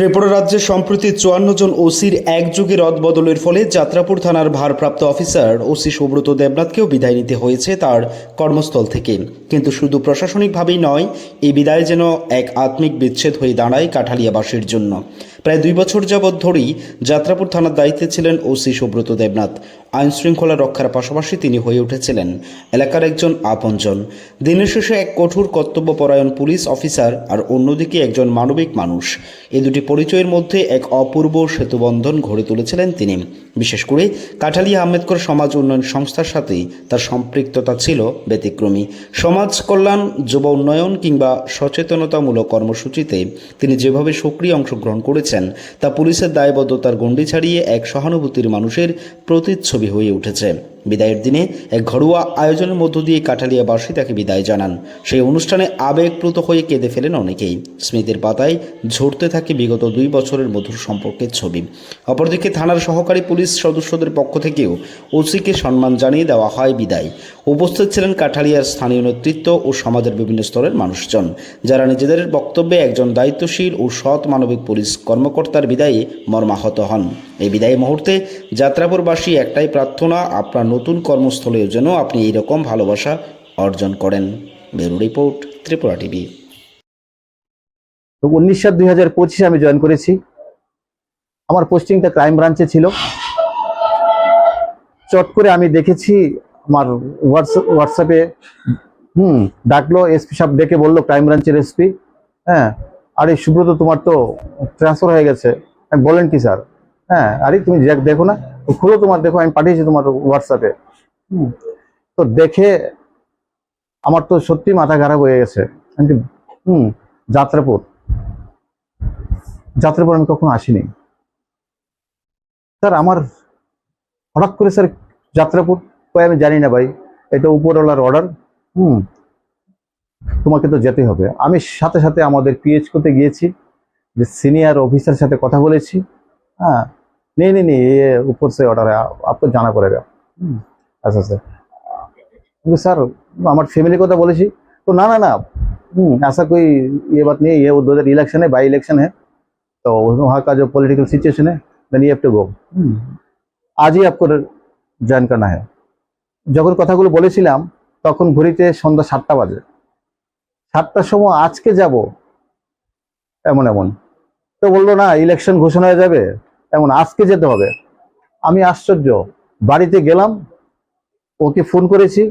ত্রিপুরা রাজ্যে সম্প্রতি চুয়ান্ন জন ওসির একযোগে রদবদলের ফলে যাত্রাপুর থানার ভারপ্রাপ্ত অফিসার ওসি সুব্রত দেবনাথকেও বিদায় নিতে হয়েছে তার কর্মস্থল থেকে। কিন্তু শুধু প্রশাসনিকভাবেই নয় এই বিদায় যেন এক আত্মিক বিচ্ছেদ হয়ে দাঁড়ায় কাঠালিয়াবাসীর জন্য। প্রায় দুই বছর যাবৎ ধরেই যাত্রাপুর থানার দায়িত্বে ছিলেন ওসি সুব্রত দেবনাথ। আইন শৃঙ্খলা রক্ষার পাশাপাশি তিনি হয়ে উঠেছিলেন এলাকার একজন আপনজন। দিনের শেষে এক কঠোর কর্তব্যপরায়ণ পুলিশ অফিসার আর অন্যদিকে একজন মানবিক মানুষ। এই দুটি পরিচয়ের মধ্যে এক অপূর্ব সেতুবন্ধন গড়ে তুলেছিলেন তিনি। বিশেষ করে কাঠালিয়া আম্বেদকর সমাজ উন্নয়ন সংস্থার সাথে তার সম্পৃক্ততা ছিল ব্যতিক্রমী। সমাজ কল্যাণ, যুব উন্নয়ন কিংবা সচেতনতামূলক কর্মসূচিতে তিনি যেভাবে সক্রিয় অংশগ্রহণ করেছেন তা পুলিশের দায়বদ্ধতার গণ্ডি ছাড়িয়ে এক সহানুভূতির মানুষের প্রতিচ্ছবি হয়ে উঠেছে। বিদায়ের দিনে এক ঘরোয়া আয়োজনের মধ্য দিয়ে কাঠালিয়াবাসী তাকে বিদায় জানান। সেই অনুষ্ঠানে আবেগপ্লুত হয়ে কেঁদে ফেলেন অনেকেই। স্মৃতির পাতায় ঝরতে থাকে বিগত দুই বছরের মধুর সম্পর্কের ছবি। অপরদিকে থানার সহকারী পুলিশ সদস্যদের পক্ষ থেকেও ওসিকে সম্মান জানিয়ে দেওয়া হয় বিদায়। উপস্থিত ছিলেন কাঠালিয়ার স্থানীয় নেতৃত্ব ও সমাজের বিভিন্ন স্তরের মানুষজন, যারা নিজেদের বক্তব্যে একজন দায়িত্বশীল ও সৎ মানবিক পুলিশ কর্মকর্তার বিদায়ে মর্মাহত হন। এই বিদায় মুহূর্তে যাত্রাপুরবাসী একটাই প্রার্থনা, আপনার নতুন কর্মস্থলেও যেন আপনি এইরকম ভালোবাসা অর্জন করেন। Bureau report, Tripura TV. উনিশ সাত দুই হাজার পঁচিশে আমি জয়েন করেছি। আমার পোস্টিংটা ক্রাইম ব্রাঞ্চে ছিল। চট করে আমি দেখেছি আমার হোয়াটসঅ্যাপ হোয়াটসঅ্যাপে, হুম, ডাকলো এসপি সাহেব ডেকে বলল ক্রাইম ব্রাঞ্চের এসপি। হ্যাঁ আরে সুব্রত তোমার তো ট্রান্সফার হয়ে গেছে। আমি বলেন কি স্যার? হ্যাঁ আরে তুমি দেখো না। তো খুলো তোমার দেখো আমি পাঠিয়েছি তোমার হোয়াটসঅ্যাপে হুম। তো দেখে আমার তো সত্যি মাথা খারাপ হয়ে গেছে। আমি হুম যাত্রাপুর। যাত্রাপুর আমি কখনো আসিনি। স্যার আমার হঠাৎ করে স্যার যাত্রাপুর? কই আমি জানি না ভাই এটা উপরওয়ালার অর্ডার হুম। তোমাকে তো যেতে হবে। আমি সাথে সাথে আমাদের পিএইচকোতে গিয়েছি যে সিনিয়র অফিসার সাথে কথা বলেছি। हाँ नहीं नहीं नहीं ये ऊपर से ऑर्डर है आप- आपको जाना पड़ेगा হুম, আচ্ছা স্যার কিন্তু স্যার আমার ফ্যামিলির কথা বলেছি তো না না না हम्म, ऐसा कोई ये बात नहीं है ये वो दो इलेक्शन है बाई इलेक्शन है तो वहाँ का जो पॉलिटिकल सिचुएशन है then you have to go आज ही आपको জয়েন करना है যখন কথাগুলো বলেছিলাম তখন ঘড়িতে সন্ধ্যা সাতটা বাজে সাতটার সময় আজকে যাব এমন এমন তো বললো না ইলেকশন ঘোষণা হয়ে যাবে এমন আজকে যেতে হবে। আমি আশ্চর্য। বাড়িতে গেলাম, ওকে ফোন করেছি।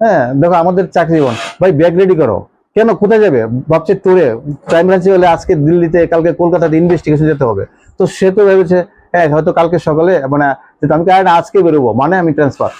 হ্যাঁ দেখো আমাদের চাকরি বন ভাই ব্যাগ রেডি করো। কেন, কোথায় যাবে? ভাবছে ট্যুরে ক্রাইম ব্রাঞ্চে হলে আজকে দিল্লিতে, কালকে কলকাতাতে ইনভেস্টিগেশন যেতে হবে। তো সে তো ভেবেছে হ্যাঁ হয়তো কালকে সকালে মানে আমি আজকে বেরোবো। মানে আমি ট্রান্সফার